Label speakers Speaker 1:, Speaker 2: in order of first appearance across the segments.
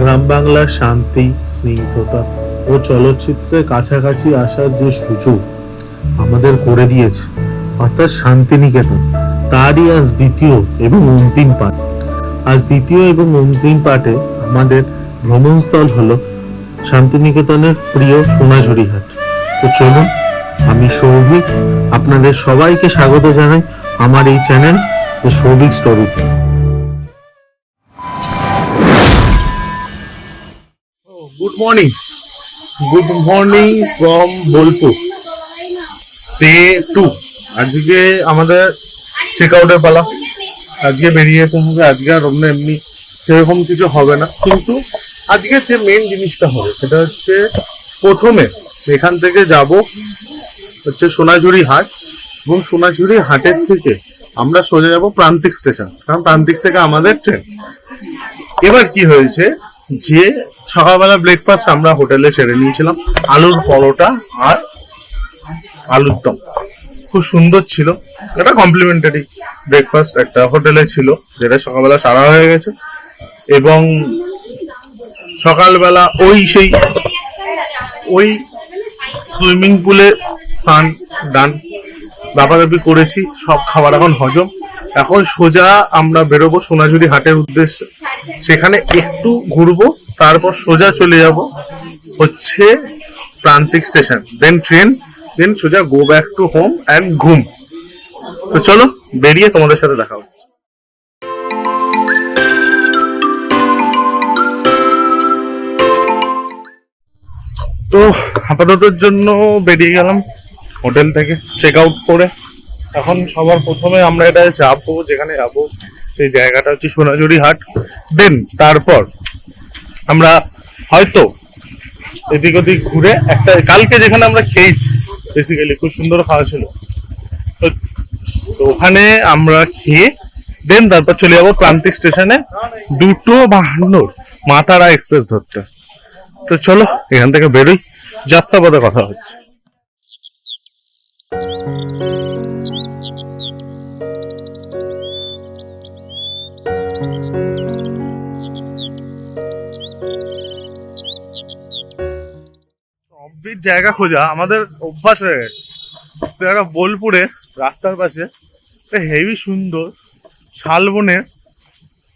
Speaker 1: গ্রাম বাংলার শান্তি, স্নিগ্ধতা ও চলচ্চিত্রের কাছাকাছি আসার যে সুযোগ আমাদের করে দিয়েছে, অর্থাৎ শান্তিনিকেতন, তারই আজ দ্বিতীয় এবং অন্তিম পাঠ। আজ দ্বিতীয় এবং অন্তিম পাঠে আমাদের ভ্রমণস্থল হলো শান্তিনিকেতনের প্রিয় সোনাঝুরি হাট তো চলুন, আমি সৌভিক, আপনাদের সবাইকে স্বাগত জানাই আমার এই channel the Souvik স্টোরিজে good morning good morning from Bolpur day two আজকে আমাদের চেক আউটের পালা। আজকে বেরিয়ে যেতে হবে আজকে আর অন্য এমনি সেরকম কিছু হবে না। কিন্তু আজকে যে মেন জিনিসটা হবে, সেটা হচ্ছে প্রথমে এখান থেকে যাব হচ্ছে সোনাঝুরি হাট। এবং সোনাঝুরি হাটের থেকে আমরা সোজা যাব প্রান্তিক স্টেশন। কারণ প্রান্তিক থেকে আমাদের ট্রেন এবার কি হয়েছে? যে সকালবেলা ব্রেকফাস্ট আমরা হোটেলে সেরে নিয়েছিলাম, আলুর পরোটা আর আলুর দম। খুব সুন্দর ছিল। এটা কমপ্লিমেন্টারি ব্রেকফাস্ট একটা হোটেলে ছিল, যেটা সকালবেলা সারা হয়ে গেছে। এবং সকালবেলা ওই সেই, ওই সুইমিং পুলে স্নান ডান দাপাদাপি করেছি, সব খাবার এখন হজম। এখন সোজা আমরা বেরোবো সোনাঝুরি হাটের উদ্দেশ্যে। সেখানে একটু ঘুরবো, তারপর সোজা চলে যাব হচ্ছে প্রান্তিক স্টেশন। দেন ট্রেন দেন সোজা go back to home and ঘুম। তো চলো, বেরিয়ে তোমাদের সাথে দেখা হচ্ছে। তো আপাততের জন্য বেরিয়ে গেলাম হোটেল থেকে। চেক আউট করে এখন সবার প্রথমে আমরা এটা যাব যেখানে যাব, সেই জায়গাটা হচ্ছে সোনাঝুরি হাট। দেন তারপর আমরা হয়তো এদিক ওদিক ঘুরে একটা, কালকে যেখানে আমরা খেয়েছি বেসিক্যালি খুব সুন্দর খাওয়া ছিল। তো ওখানে আমরা খেয়ে দেন তারপর চলে যাব প্রান্তিক স্টেশনে দুটো বাহান্নর মাতারা এক্সপ্রেস ধরতে। তো চলো, এখান থেকে বেরোই। যাত্রাপথে কথা হচ্ছে। অব্বির জায়গা খোঁজা আমাদের অভ্যাস হয়ে গেছে তো একটা বোলপুরে রাস্তার পাশে একটা হেভি সুন্দর শালবনের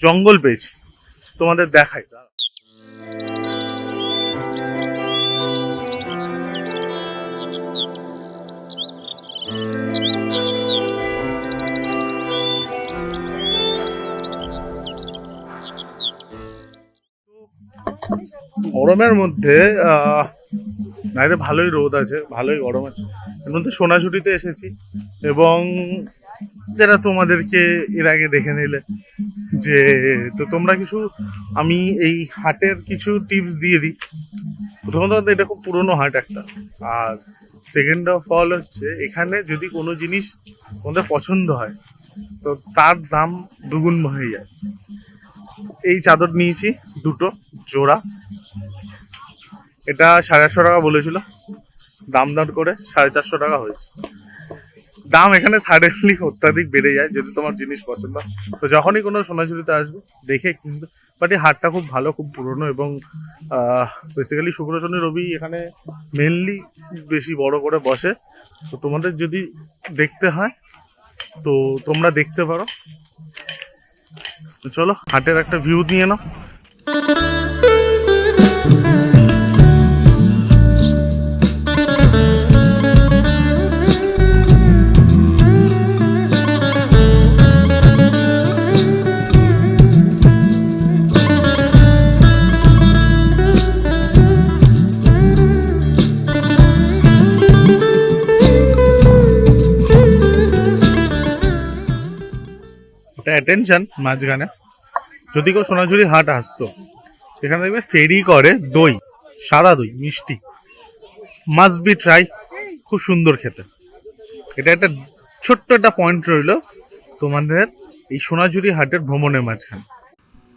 Speaker 1: জঙ্গল পেয়েছি তোমাদের দেখাই। গরমের মধ্যে আহ, বাইরে ভালোই রোদ আছে, ভালোই গরম আছে। এর মধ্যে সোনাঝুরিতে এসেছি এবং যারা তোমাদেরকে এর আগে দেখে নিলে যে, তো তোমরা কিছু, আমি এই হাটের কিছু টিপস দিয়ে দিই। প্রথমত এটা খুব পুরনো হাট একটা। আর সেকেন্ড অফ অল হচ্ছে, এখানে যদি কোনো জিনিস তোমাদের পছন্দ হয়, তো তার দাম দুগুণ হয়ে যায়। এই চাদর নিয়েছি, দুটো জোড়া। এটা সাড়ে আটশো টাকা বলেছিল। দাম দাম করে সাড়ে চারশো টাকা হয়েছে। দাম এখানে সাডেনলি অত্যাধিক বেড়ে যায় যদি তোমার জিনিস পছন্দ তো যখনই কোনো সোনাঝুরিতে আসবে, দেখে কিনবে। বাট এই হাটটা খুব ভালো, খুব পুরনো এবং বেসিক্যালি শুক্র, শনি, রবি এখানে মেনলি বেশি বড় করে বসে। তো তোমাদের যদি দেখতে হয়, তো তোমরা দেখতে পারো। চলো, হাটের একটা ভিউ নিয়ে নাও। এটা অ্যাটেনশন মাঝখানে। যদি কেউ সোনাঝুরি হাট আসতো এখানে দেখবে ফেরি করে দই সাদা দই মিষ্টি। মাস্ট বি ট্রাই খুব সুন্দর খেতে। এটা একটা ছোট্ট একটা পয়েন্ট রইল তোমাদের এই সোনাঝুরি হাটের ভ্রমণের মাঝখানে।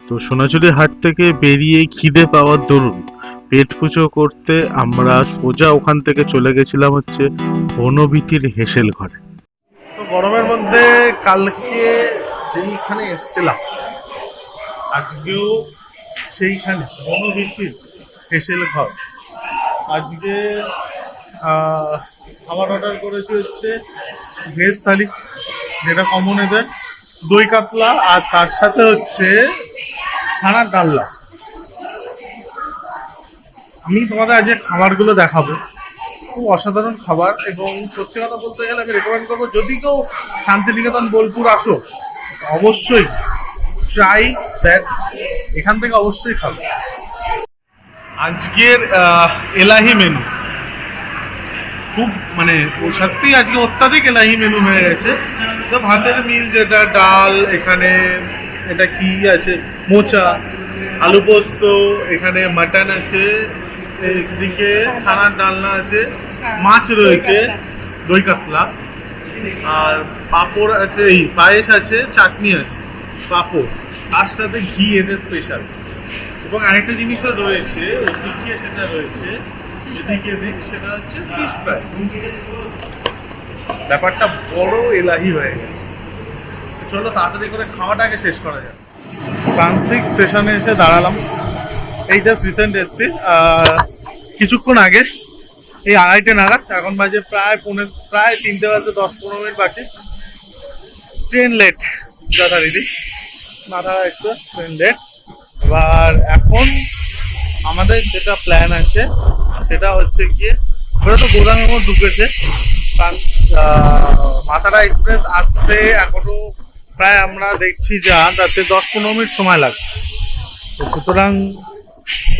Speaker 1: তো সোনাঝুরি হাট থেকে বেরিয়ে খিদে পাওয়ার দরুন পেট পুজো করতে আমরা সোজা ওখান থেকে চলে গেছিলাম হচ্ছে বনবিতির হেসেল ঘরে। তো গরমের মধ্যে কালকে যেইখানে এসেছিলাম, আজকেও সেইখানে মনোবীথির হেসেল ঘর। আজকে খাবার অর্ডার করেছি হচ্ছে ভেজ থালি, যেটা কমন এদের, দই কাতলা আর তার সাথে হচ্ছে ছানার ডাল্লা আমি তোমাদের আজকে খাবারগুলো দেখাবো। খুব অসাধারণ খাবার এবং সত্যি কথা বলতে গেলে আমি রেকমেন্ড করব, যদি কেউ শান্তিনিকেতন, বোলপুর আসো অবশ্যই ট্রাই দ্যাট এখান থেকে অবশ্যই খাবে। আজকের এলাহি মেনু খুব মানে সত্যি আজকে অত্যাধিক এলাহি মেনু হয়ে গেছে। তো ভাতের মিল যেটা, ডাল, এখানে এটা কি আছে? মোচা, আলু পোস্ত, এখানে মাটন আছে, এদিকে ছানার ডালনা আছে, মাছ রয়েছে, দই কাতলা, আর পাঁপড় আছে এই পায়েস আছে চাটনি আছে পাঁপড়। তার সাথে ঘি এদের স্পেশাল এবং আরেকটা জিনিসও রয়েছে ওদিকে সেটা রয়েছে এদিকে দিক সেটা হচ্ছে ফিশ ফ্রাই ব্যাপারটা বড় এলাহি হয়ে গেছে। চলো তাড়াতাড়ি করে খাওয়াটাকে শেষ করা যাক। প্রান্তিক স্টেশনে এসে দাঁড়ালাম। এই জাস্ট রিসেন্ট এসছি। কিছুক্ষণ আগে এই আড়াইটে নাগাদ এখন বাজে প্রায় পৌনে প্রায় তিনটে বাজে দশ পনেরো মিনিট বাকি। ট্রেন লেট যথারীতি মাথা একটু ট্রেন লেট এবার এখন আমাদের যেটা প্ল্যান আছে সেটা হচ্ছে গিয়ে ওরা তো গোদাঙ্গর ঢুকেছে। কারণ, মাতারা এক্সপ্রেস আসতে এখনও প্রায় আমরা দেখছি যা তাতে দশ পনেরো মিনিট সময় লাগবে তো সুতরাং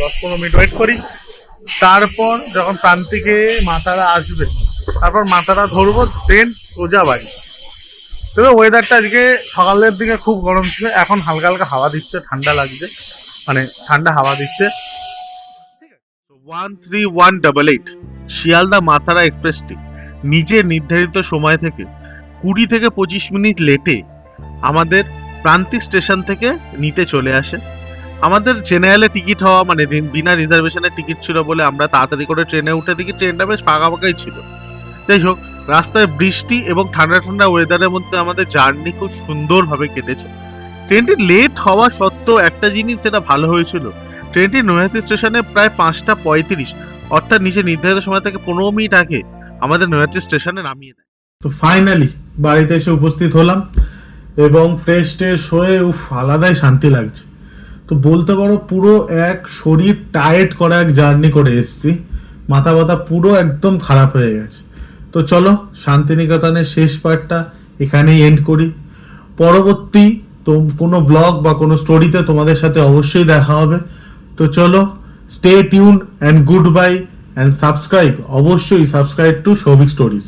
Speaker 1: দশ পনেরো মিনিট ওয়েট করি। তারপর যখন প্রান্তিকে মাথারা আসবে তারপর মাথারা ধরবো ট্রেন সোজা বাড়ি। তবে ওয়েদারটা আজকে সকালের দিকে খুব গরম ছিল। এখন হালকা হালকা হাওয়া দিচ্ছে, ঠান্ডা লাগছে। মানে ঠান্ডা হাওয়া দিচ্ছে।
Speaker 2: One three one double eight Sealdah মাথারা এক্সপ্রেসটি নিজের নির্ধারিত সময় থেকে কুড়ি থেকে পঁচিশ মিনিট লেটে আমাদের প্রান্তিক স্টেশন থেকে নিতে চলে আসে। আমাদের জেনারেলে টিকিট হওয়া মানে বিনা রিজার্ভেশনের টিকিট ছিল বলে আমরা তাড়াতাড়ি করে ট্রেনে উঠে দেখি ট্রেনটা বেশ ফাঁকা ফাঁকাই ছিল। যাই হোক রাস্তায় বৃষ্টি এবং ঠান্ডা ঠান্ডা ওয়েদারের মধ্যে আমাদের জার্নি খুব সুন্দরভাবে কেটেছে। ট্রেনটি লেট হওয়া সত্ত্বেও একটা জিনিস যেটা ভালো হয়েছিল, ট্রেনটি নৈহাটি স্টেশনে প্রায় পাঁচটা পঁয়ত্রিশ, অর্থাৎ নিচে নির্ধারিত সময় থেকে পনেরো মিনিট আগে আমাদের নৈহাটি স্টেশনে নামিয়ে দেয়।
Speaker 1: তো ফাইনালি বাড়িতে এসে উপস্থিত হলাম এবং ফ্রেশ ট্রেশ হয়ে উফ, আলাদাই শান্তি লাগছে। তো বলতে পারো পুরো এক শরীর টায়ার্ড করা এক জার্নি করে এসেছি, মাথা ব্যথা পুরো একদম খারাপ হয়ে গেছে। তো চলো শান্তিনিকেতনের শেষ পার্টটা এখানেই এন্ড করি। পরবর্তী তো কোনো ব্লগ বা কোনো স্টোরিতে তোমাদের সাথে অবশ্যই দেখা হবে। তো চলো stay tune and good bye and subscribe অবশ্যই সাবস্ক্রাইব টু সৌভিক স্টোরিজ